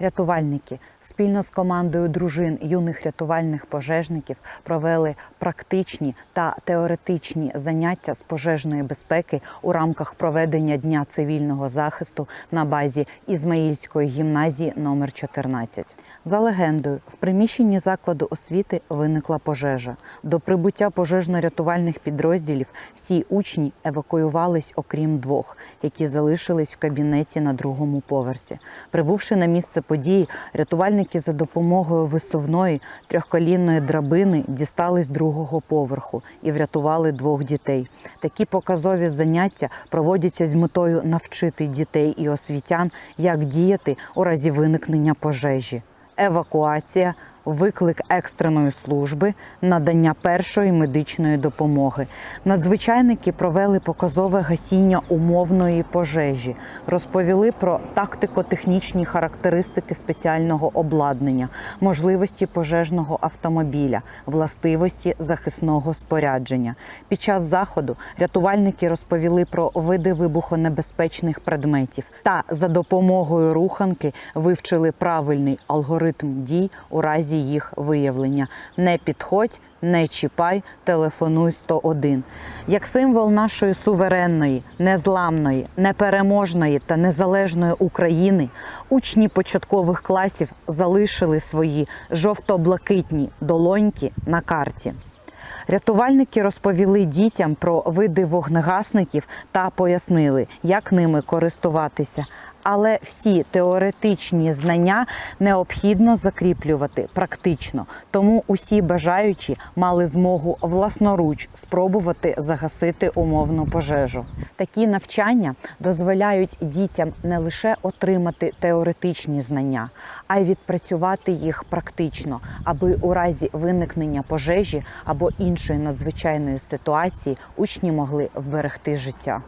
Рятувальники спільно з командою дружин юних рятувальних пожежників провели практичні та теоретичні заняття з пожежної безпеки у рамках проведення Дня цивільного захисту на базі Ізмаїльської гімназії номер 14. За легендою, в приміщенні закладу освіти виникла пожежа. До прибуття пожежно-рятувальних підрозділів всі учні евакуювались, окрім двох, які залишились в кабінеті на другому поверсі. Прибувши на місце події, рятувальники за допомогою висувної трьохколінної драбини дістались другого поверху і врятували двох дітей. Такі показові заняття проводяться з метою навчити дітей і освітян, як діяти у разі виникнення пожежі евакуація, виклик екстреної служби, надання першої медичної допомоги. Надзвичайники провели показове гасіння умовної пожежі, розповіли про тактико-технічні характеристики спеціального обладнання, можливості пожежного автомобіля, властивості захисного спорядження. Під час заходу рятувальники розповіли про види вибухонебезпечних предметів та за допомогою руханки вивчили правильний алгоритм дій у разі їх виявлення. Не підходь, не чіпай, телефонуй 101. Як символ нашої суверенної, незламної, непереможної та незалежної України, учні початкових класів залишили свої жовто-блакитні долоньки на карті. Рятувальники розповіли дітям про види вогнегасників та пояснили, як ними користуватися. Але всі теоретичні знання необхідно закріплювати практично, тому усі бажаючі мали змогу власноруч спробувати загасити умовну пожежу. Такі навчання дозволяють дітям не лише отримати теоретичні знання, а й відпрацювати їх практично, аби у разі виникнення пожежі або іншої надзвичайної ситуації учні могли вберегти життя.